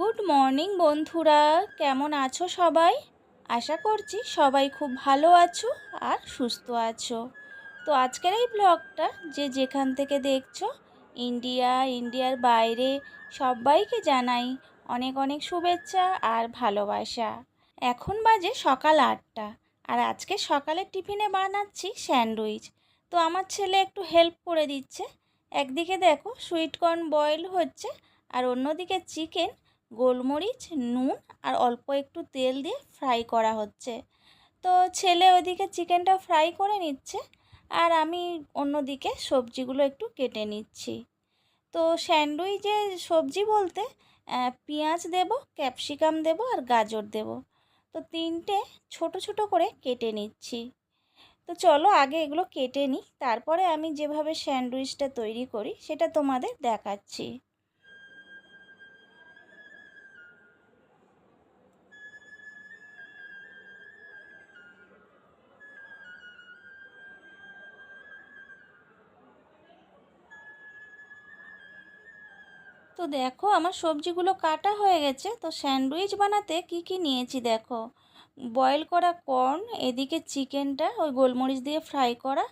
Good morning বন্ধুরা। কেমন আছো সবাই? আশা করছি সবাই খুব ভালো আছো আর সুস্থ আছো। তো আজকের এই ব্লগটা যে যেখান থেকে দেখছ ইন্ডিয়া ইন্ডিয়ার বাইরে, সবাইকে জানাই অনেক অনেক শুভেচ্ছা আর ভালোবাসা। এখন বাজে সকাল আটটা, আর আজকে সকালের টিফিনে বানাচ্ছি স্যান্ডউইচ। তো আমার ছেলে একটু হেল্প করে দিচ্ছে। একদিকে দেখো সুইটকর্ন বয়েল হচ্ছে, আর অন্যদিকে চিকেন গোলমরিচ, নুন আর অল্প একটু তেল দিয়ে ফ্রাই করা হচ্ছে। তো ছেলে ওদিকে চিকেনটা ফ্রাই করে নিচ্ছে আর আমি অন্যদিকে সবজিগুলো একটু কেটে নিচ্ছি। তো স্যান্ডউইচে সবজি বলতে পেঁয়াজ দেব, ক্যাপসিকাম দেব আর গাজর দেব। তো তিনটে ছোট ছোট করে কেটে নিচ্ছি। তো চলো আগে এগুলো কেটে নিই, তারপরে আমি যেভাবে স্যান্ডউইচটা তৈরি করি সেটা তোমাদের দেখাচ্ছি। তো দেখো আমার সবজিগুলো কাটা হয়ে গেছে। তো স্যান্ডউইচ বানাতে কি কি নিয়েছি দেখো। বয়েল করা কর্ন, এদিকে চিকেনটা, ওই গোলমরিচ দিয়ে ফ্রাই করা,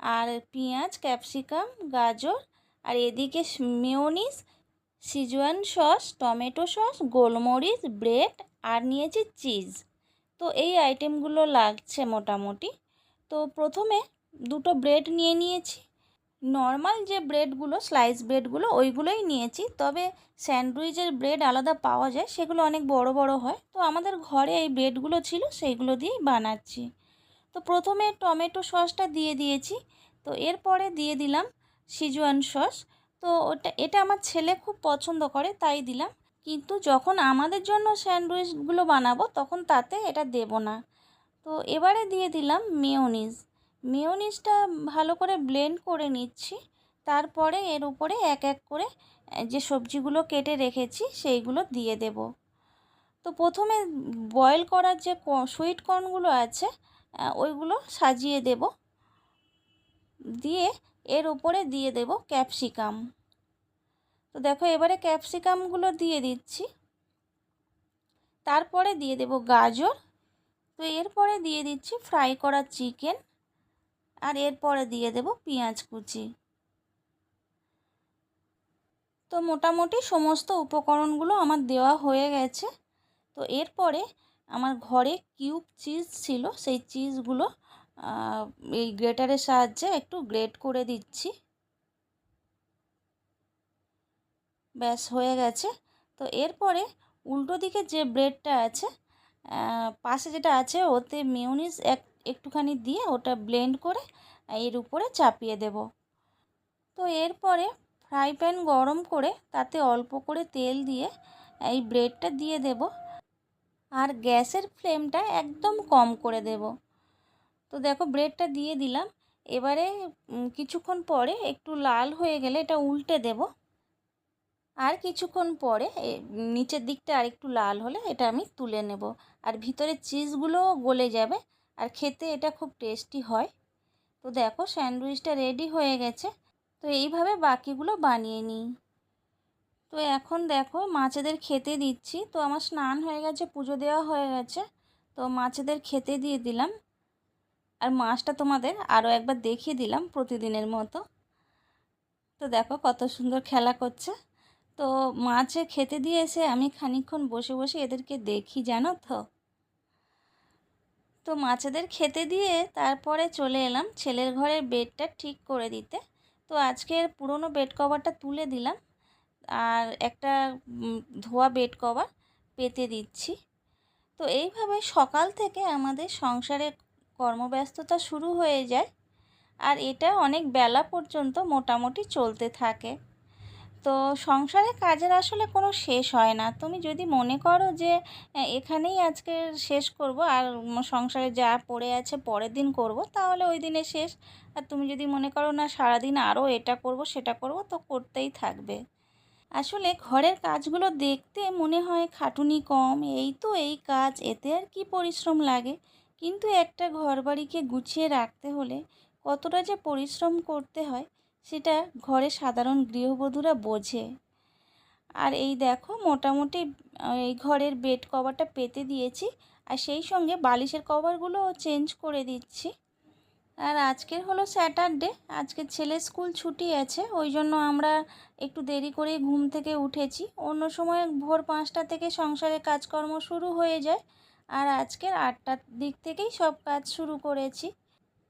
আর পেঁয়াজ, ক্যাপসিকাম, গাজর, আর এদিকে mayonnaise Schezwan sauce, tomato sauce, গোলমরিচ, ব্রেড, আর নিয়েছি চিজ। তো এই আইটেমগুলো লাগছে মোটামুটি। তো প্রথমে দুটো ব্রেড নিয়ে নিয়েছি। নর্মাল যে ব্রেডগুলো স্লাইস ব্রেডগুলো, ওইগুলোই নিয়েছি। তবে স্যান্ডউইচের ব্রেড আলাদা পাওয়া যায়, সেগুলো অনেক বড় বড় হয়। তো আমাদের ঘরে এই ব্রেডগুলো ছিল, সেইগুলো দিয়েই বানাচ্ছি। তো প্রথমে টমেটো সসটা দিয়ে দিয়েছি। তো এরপরে দিয়ে দিলাম সিজুয়ান সস। তো ওটা, এটা আমার ছেলে খুব পছন্দ করে, তাই দিলাম। কিন্তু যখন আমাদের জন্য স্যান্ডউইচগুলো বানাবো, তখন তাতে এটা দেব না। তো এবারে দিয়ে দিলাম মেয়োনিজ। মেয়োনিজটা ভালো করে ব্লেন্ড করে নিচ্ছি। তারপরে এর উপরে এক এক করে যে সবজিগুলো কেটে রেখেছি সেইগুলো দিয়ে দেব। তো প্রথমে বয়েল করার যে সুইট কর্নগুলো আছে ওইগুলো সাজিয়ে দেব। দিয়ে এর উপরে দিয়ে দেব ক্যাপসিকাম তো দেখো এবারে ক্যাপসিকামগুলো দিয়ে দিচ্ছি। তারপরে দিয়ে দেব গাজর। তো এরপরে দিয়ে দিচ্ছি ফ্রাই করা চিকেন আর এরপরে দিয়ে দেব পেঁয়াজ কুচি। তো মোটামুটি সমস্ত উপকরণগুলো আমার দেওয়া হয়ে গেছে। তো এরপরে আমার ঘরে কিউব চিজ ছিল, সেই চিজগুলো এই গ্রেটারের সাহায্যে একটু গ্রেট করে দিচ্ছি। ব্যাস, হয়ে গেছে। তো এরপরে উল্টো দিকে যে ব্রেডটা আছে পাশে যেটা আছে, ওতে মেয়োনিজ এক একটুখানি দিয়ে ওটা ব্লেন্ড করে এর উপরে চাপিয়ে দেব। তো এরপরে ফ্রাই প্যান গরম করে তাতে অল্প করে তেল দিয়ে এই ব্রেডটা দিয়ে দেব আর গ্যাসের ফ্লেমটা একদম কম করে দেব। তো দেখো ব্রেডটা দিয়ে দিলাম, এবারে কিছুক্ষণ পরে একটু লাল হয়ে গেলে এটা উল্টে দেব। আর কিছুক্ষণ পরে নিচের দিকটা আর একটু লাল হলে এটা আমি তুলে নেব। আর ভিতরে চিজগুলোও গলে যাবে আর খেতে এটা খুব টেস্টি হয়। তো দেখো স্যান্ডউইচটা রেডি হয়ে গেছে। তো এইভাবে বাকিগুলো বানিয়ে নিই। তো এখন দেখো মাছেদের খেতে দিচ্ছি। তো আমার স্নান হয়ে গেছে, পুজো দেওয়া হয়ে গেছে। তো মাছেদের খেতে দিয়ে দিলাম। আর মাছটা তোমাদের আরও একবার দেখিয়ে দিলাম প্রতিদিনের মতো। তো দেখো কত সুন্দর খেলা করছে। তো মাছে খেতে দিয়ে এসে আমি খানিকক্ষণ বসে বসে এদেরকে দেখি, জানো তো? তো মাছেদের খেতে দিয়ে তারপরে চলে এলাম ছেলের ঘরের বেডটা ঠিক করে দিতে। তো আজকের পুরনো বেড কভারটা তুলে দিলাম আর একটা ধোয়া বেড কভার পেতে দিচ্ছি। তো এইভাবে সকাল থেকে আমাদের সংসারে কর্মব্যস্ততা শুরু হয়ে যায় আর এটা অনেক বেলা পর্যন্ত মোটামুটি চলতে থাকে। তো সংসারে কাজের আসলে কোনো শেষ হয় না। তুমি যদি মনে করো যে এখানেই আজকে শেষ করব আর সংসারে যা পড়ে আছে পরের দিন করব, তাহলে ওই দিনে শেষ। আর তুমি যদি মনে করো না সারাদিন আরও এটা করব, সেটা করব, তো করতেই থাকবে। আসলে ঘরের কাজগুলো দেখতে মনে হয় খাটুনি কম। এই তো এই কাজ, এতে আর কি পরিশ্রম লাগে? কিন্তু একটা ঘরবাড়িকে গুছিয়ে রাখতে হলে কতটা যে পরিশ্রম করতে হয় সেটা ঘরে সাধারণ গৃহবধূরা বোঝে। আর এই দেখো, মোটামুটি এই ঘরের বেড কভারটা পেতে দিয়েছি। আর সেই সঙ্গে বালিশের কভারগুলোও চেঞ্জ করে দিচ্ছি। আর আজকের হলো স্যাটারডে আজকে ছেলে স্কুল ছুটি আছে, ওই জন্য আমরা একটু দেরি করেই ঘুম থেকে উঠেছি। অন্য সময় ভোর পাঁচটা থেকে সংসারের কাজকর্ম শুরু হয়ে যায়। আর আজকের আটটার দিক থেকেই সব কাজ শুরু করেছি।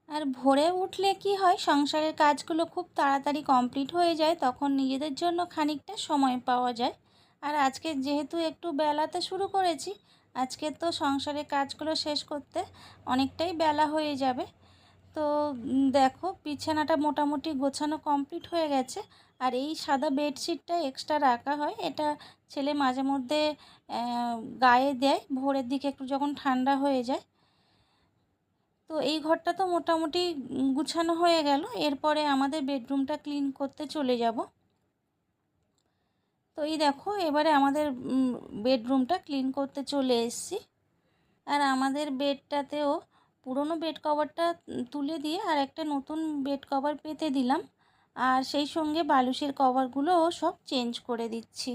আর ভোরে উঠলে কি হয়? সংসারের কাজগুলো খুব তাড়াতাড়ি কমপ্লিট হয়ে যায়, তখন নিজেদের জন্য খানিকটা সময় পাওয়া যায়। আর আজকে যেহেতু একটু বেলাতে শুরু করেছি, আজকে তো সংসারের কাজগুলো শেষ করতে অনেকটাই বেলা হয়ে যাবে। তো দেখো, বিছানাটা মোটামুটি গোছানো কমপ্লিট হয়ে গেছে। আর এই সাদা বেডশিটটা এক্সট্রা রাখা হয়, এটা ছেলে মাঝে মধ্যে গায়ে দেয়। ভোরের দিকে একটু যখন ঠান্ডা হয়ে যায় তো এই ঘরটা তো মোটামুটি গুছানো হয়ে গেল। এরপরে আমাদের বেডরুমটা ক্লিন করতে চলে যাব। তো এই দেখো, এবারে আমাদের বেডরুমটা ক্লিন করতে চলে এসেছি। আর আমাদের বেডটাতেও পুরনো বেড কভারটা তুলে দিয়ে আর একটা নতুন বেড কভার পেতে দিলাম। আর সেই সঙ্গে বালুশের কভারগুলোও সব চেঞ্জ করে দিচ্ছি।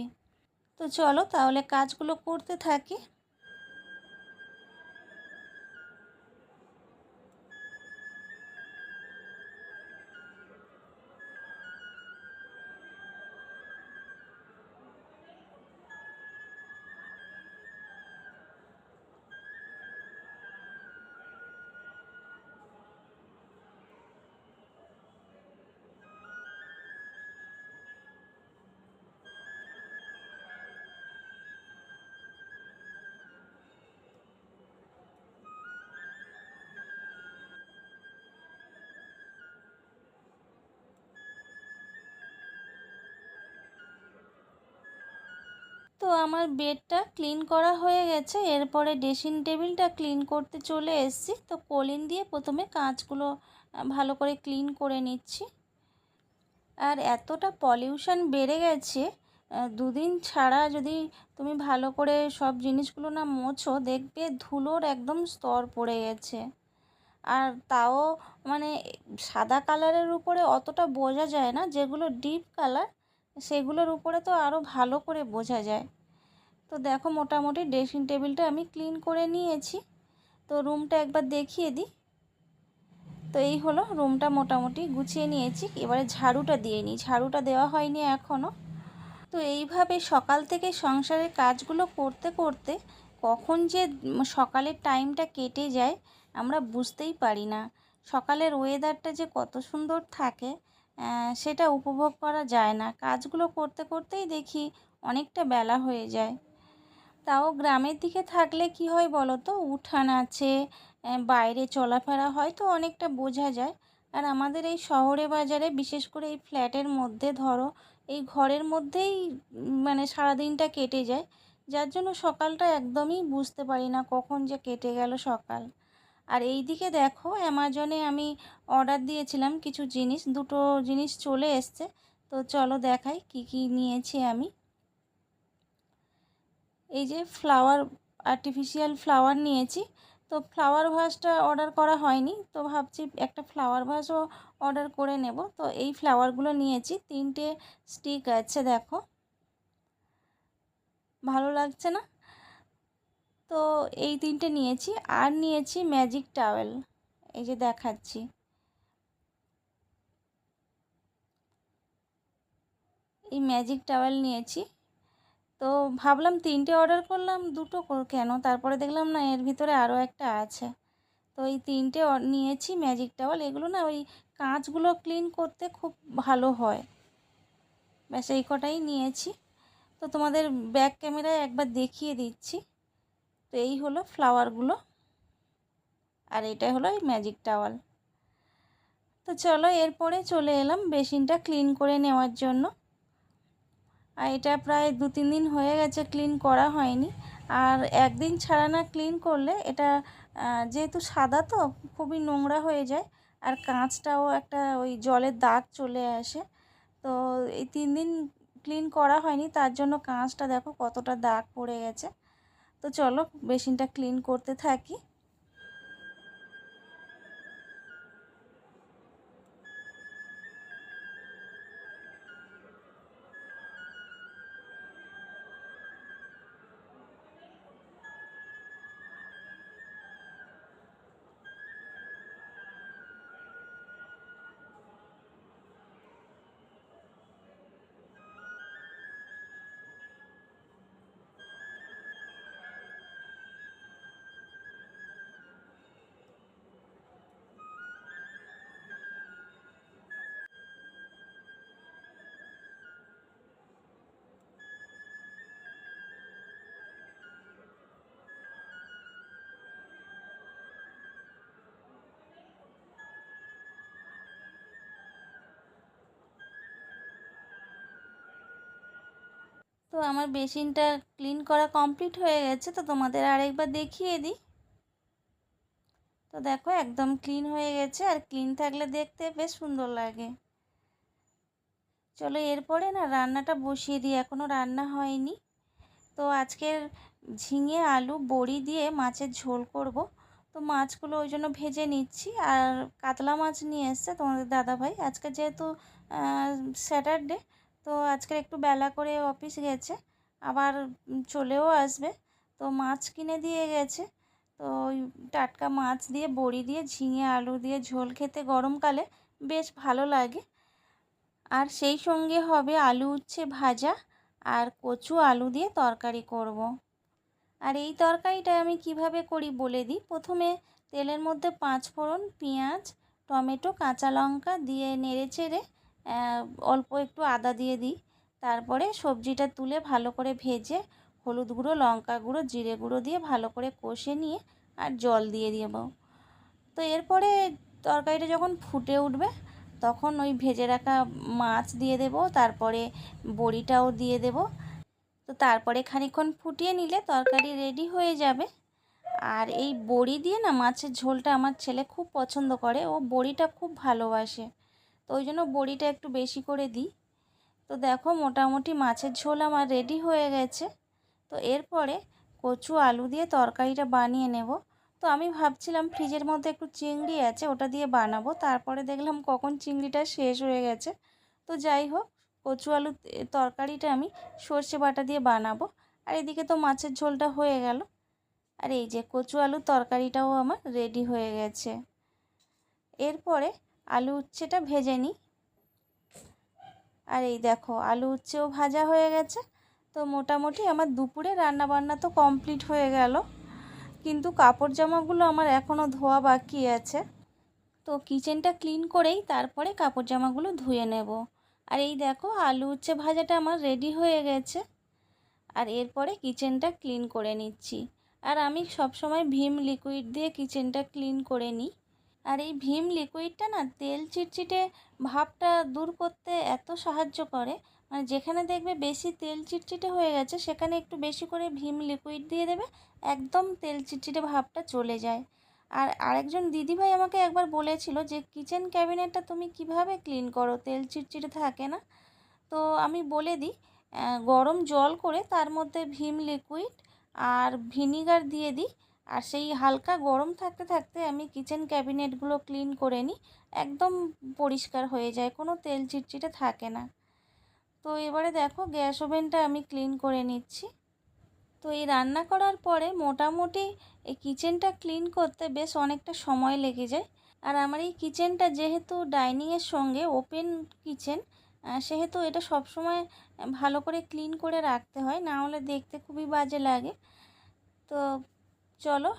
তো চলো তাহলে কাজগুলো করতে থাকি। তো আমার বেডটা ক্লিন করা হয়ে গেছে। এরপরে ড্রেসিং টেবিলটা ক্লিন করতে চলে এসেছি। তো কলিন দিয়ে প্রথমে কাঁচগুলো ভালো করে ক্লিন করে নিচ্ছি। আর এতটা পলিউশন বেড়ে গেছে দুদিন ছাড়া যদি তুমি ভালো করে সব জিনিসগুলো না মোছো, দেখবে ধুলোর একদম স্তর পড়ে গেছে। আর তাও মানে সাদা কালারের উপরে অতটা বোঝা যায় না, যেগুলো ডিপ কালার সেগুলোর উপরে তো আরও ভালো করে বোঝা যায়। তো দেখো মোটামুটি ড্রেসিং টেবিলটা আমি ক্লিন করে নিয়েছি। তো রুমটা একবার দেখিয়ে দিই। তো এই হলো রুমটা মোটামুটি গুছিয়ে নিয়েছি। এবারে ঝাড়ুটা দিয়ে নিই। ঝাড়ুটা দেওয়া হয়নি এখনও তো এইভাবে সকাল থেকে সংসারের কাজগুলো করতে করতে কখন যে সকালের টাইমটা কেটে যায় আমরা বুঝতেই পারি না। সকালের ওয়েদারটা যে কত সুন্দর থাকে সেটা উপভোগ করা যায় না। কাজগুলো করতে করতেই দেখি অনেকটা বেলা হয়ে যায়। তাও গ্রামের দিকে থাকলে কি হয় বলো তো উঠান আছে বাইরে চলাফেরা হয় তো অনেকটা বোঝা যায়। আর আমাদের এই শহরে বাজারে, বিশেষ করে এই ফ্ল্যাটের মধ্যে ধরো, এই ঘরের মধ্যেই মানে সারাদিনটা কেটে যায়। যার জন্য সকালটা একদমই বুঝতে পারি না কখন যে কেটে গেল সকাল। আর এই দিকে দেখো অ্যামাজনে আমি অর্ডার দিয়েছিলাম কিছু জিনিস, দুটো জিনিস চলে এসছে। তো চলো দেখাই কি কি নিয়েছি আমি। এই যে ফ্লাওয়ার আর্টিফিশিয়াল ফ্লাওয়ার নিয়েছি। তো ফ্লাওয়ার ভাসটা অর্ডার করা হয়নি, তো ভাবছি একটা ফ্লাওয়ার ভাসও অর্ডার করে নেব। তো এই ফ্লাওয়ারগুলো নিয়েছি, তিনটে স্টিক আছে দেখো। ভালো লাগছে না? তো এই তিনটে নিয়েছি। আর নিয়েছি ম্যাজিক টাওয়েল এই যে দেখাচ্ছি। এই ম্যাজিক টাওয়েল নিয়েছি। তো ভাবলাম তিনটে অর্ডার করলাম, দুটো কেন? তারপরে দেখলাম না, এর ভিতরে আরও একটা আছে। তো এই তিনটে নিয়েছি ম্যাজিক টাওয়াল এগুলো না ওই কাঁচগুলো ক্লিন করতে খুব ভালো হয়। ব্যাস এই কটাই নিয়েছি। তো তোমাদের ব্যাক ক্যামেরায় একবার দেখিয়ে দিচ্ছি। তো এই হলো ফ্লাওয়ারগুলো আর এটা হলো এই ম্যাজিক টাওয়াল তো চলো এরপরে চলে এলাম বেসিনটা ক্লিন করে নেওয়ার জন্য। আর এটা প্রায় দু তিন দিন হয়ে গেছে ক্লিন করা হয়নি। আর একদিন ছাড়া না ক্লিন করলে এটা যেহেতু সাদা তো খুবই নোংরা হয়ে যায়, আর কাঁচটাও একটা ওই জলের দাগ চলে আসে। তো এই তিন দিন ক্লিন করা হয়নি, তার জন্য কাঁচটা দেখো কতটা দাগ পড়ে গেছে। তো চলো বেসিনটা ক্লিন করতে থাকি। আমার বেসিনটা ক্লিন করা কমপ্লিট হয়ে গেছে, তো তোমাদের আরেকবার দেখিয়ে দিই। তো দেখো, একদম ক্লিন হয়ে গেছে, আর ক্লিন থাকলে দেখতে বেশ সুন্দর লাগে। চলো এরপরে না রান্নাটা বসিয়ে দিই এখনও রান্না হয়নি। তো আজকের ঝিঙে, আলু, বড়ি দিয়ে মাছের ঝোল করব। তো মাছগুলো ওই জন্য ভেজে নিচ্ছি, আর কাতলা মাছ নিয়ে এসছে তোমাদের দাদাভাই। আজকে যেহেতু স্যাটারডে তো আজকে একটু বেলা করে অফিস গেছে, আবার চলেও আসবে। তো মাছ কিনে দিয়ে গেছে, তো ওই টাটকা মাছ দিয়ে, বড়ি দিয়ে, ঝিঙে, আলু দিয়ে, ঝোল খেতে গরমকালে বেশ ভালো লাগে। আর সেই সঙ্গে হবে আলু উচ্ছে ভাজা আর কচু আলু দিয়ে তরকারি করব। আর এই তরকারিটা আমি কীভাবে করি বলে দিই। প্রথমে তেলের মধ্যে পাঁচ ফোড়ন, পেঁয়াজ, টমেটো, কাঁচা লঙ্কা দিয়ে নেড়ে চেড়ে অল্প একটু আদা দিয়ে দিই। তারপরে সবজিটা তুলে ভালো করে ভেজে হলুদ গুঁড়ো, লঙ্কা গুঁড়ো, জিরে গুঁড়ো দিয়ে ভালো করে কষে নিয়ে আর জল দিয়ে দেব। তো এরপরে তরকারিটা যখন ফুটে উঠবে, তখন ওই ভেজে রাখা মাছ দিয়ে দেব, তারপরে বড়িটাও দিয়ে দেব। তো তারপরে খানিক্ষণ ফুটিয়ে নিলে তরকারি রেডি হয়ে যাবে। আর এই বড়ি দিয়ে না, মাছের ঝোলটা আমার ছেলে খুব পছন্দ করে, ও বড়িটা খুব ভালোবাসে। তো ওই জন্য বড়িটা একটু বেশি করে দিই। তো দেখো মোটামুটি মাছের ঝোল আমার রেডি হয়ে গেছে। তো এরপরে কচু আলু দিয়ে তরকারিটা বানিয়ে নেব। তো আমি ভাবছিলাম ফ্রিজের মধ্যে একটু চিংড়ি আছে ওটা দিয়ে বানাবো। তারপরে দেখলাম কখন চিংড়িটা শেষ হয়ে গেছে। তো যাই হোক, কচু আলু তরকারিটা আমি সর্ষে বাটা দিয়ে বানাবো। আর এদিকে তো মাছের ঝোলটা হয়ে গেল। আর এই যে কচু আলুর তরকারিটাও আমার রেডি হয়ে গেছে। এরপরে আলু উচ্ছেটা ভেজে নিই। আর এই দেখো, আলু উচ্ছেও ভাজা হয়ে গেছে। তো মোটামুটি আমার দুপুরে রান্না বান্না তো কমপ্লিট হয়ে গেল। কিন্তু কাপড় জামাগুলো আমার এখনও ধোয়া বাকি আছে। তো কিচেনটা ক্লিন করেই তারপরে কাপড় জামাগুলো ধুয়ে নেব। আর এই দেখো, আলু উচ্ছে ভাজাটা আমার রেডি হয়ে গেছে। আর এরপরে কিচেনটা ক্লিন করে নিচ্ছি। আর আমি সবসময় ভীম লিকুইড দিয়ে কিচেনটা ক্লিন করে নিই। আর এই ভীম লিকুইডটা না তেল চিটচিটে ভাবটা দূর করতে এত সাহায্য করে। মানে যেখানে দেখবে বেশি তেল চিটচিটে হয়ে গেছে, সেখানে একটু বেশি করে ভীম লিকুইড দিয়ে দেবে, একদম তেল চিটচিটে ভাবটা চলে যায়। আর আরেকজন দিদিভাই আমাকে একবার বলেছিল যে কিচেন ক্যাবিনেটটা তুমি কীভাবে ক্লিন করো? তেল চিটচিটে থাকে না? তো আমি বলে দিই গরম জল করে তার মধ্যে ভীম লিকুইড আর ভিনিগার দিয়ে দিই। আর সেই হালকা গরম থাকতে থাকতে আমি কিচেন ক্যাবিনেটগুলো ক্লিন করে নিই, একদম পরিষ্কার হয়ে যায়, কোনো তেল চিটচিটে থাকে না। তো এবারে দেখো গ্যাস ওভেনটা আমি ক্লিন করে নিচ্ছি। তো এই রান্না করার পরে মোটামুটি এই কিচেনটা ক্লিন করতে বেশ অনেকটা সময় লেগে যায়। আর আমার এই কিচেনটা যেহেতু ডাইনিংয়ের সঙ্গে ওপেন কিচেন সেহেতু এটা সব সময় ভালো করে ক্লিন করে রাখতে হয়, না হলে দেখতে খুবই বাজে লাগে। তো চলো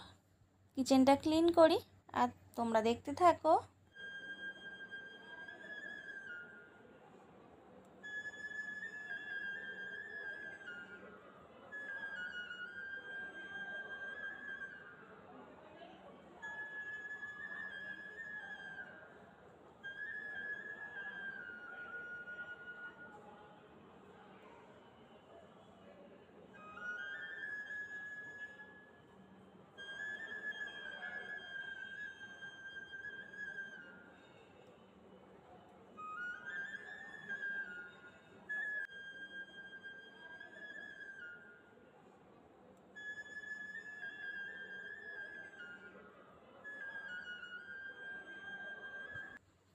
কিচেনটা ক্লিন করি আর তোমরা দেখতে থাকো।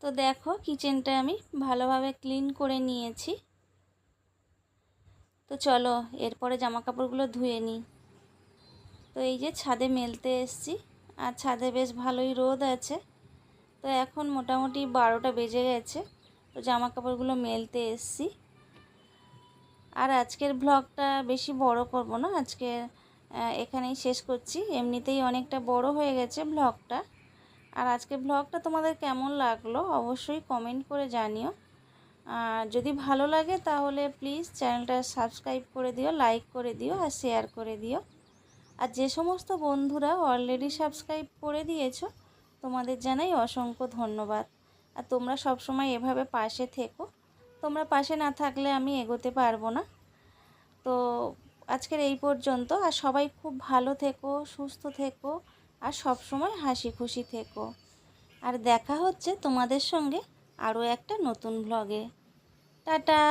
তো দেখো কিচেনটা আমি ভালোভাবে ক্লিন করে নিয়েছি। তো চলো, এরপরে জামা কাপড়গুলো ধুয়ে নিই। তো এই যে ছাদে মেলতে এসছি, আর ছাদে বেশ ভালোই রোদ আছে। তো এখন মোটামুটি বারোটা বেজে গেছে, তো জামা কাপড়গুলো মেলতে এসছি। আর আজকের ব্লগটা বেশি বড় করব না, আজকে এখানেই শেষ করছি। এমনিতেই অনেকটা বড় হয়ে গেছে ব্লগটা আর আজকে ব্লগটা তোমাদের কেমন লাগল অবশ্যই কমেন্ট করে জানিও। আর যদি ভালো লাগে তাহলে প্লিজ চ্যানেলটা সাবস্ক্রাইব করে দিও লাইক করে দিও আর শেয়ার করে দিও। আর যে সমস্ত বন্ধুরা অলরেডি সাবস্ক্রাইব করে দিয়েছ, তোমাদের জানাই অসংখ্য ধন্যবাদ। আর তোমরা সব সময় এভাবে পাশে থেকো। তোমরা পাশে না থাকলে আমি এগোতে পারব না। তো আজকের এই পর্যন্ত। আর সবাই খুব ভালো থেকো, সুস্থ থেকো। আর সব সময় হাসি খুশি থেকো। আর দেখা হচ্ছে তোমাদের সঙ্গে আরও একটা নতুন ব্লগে টাটা!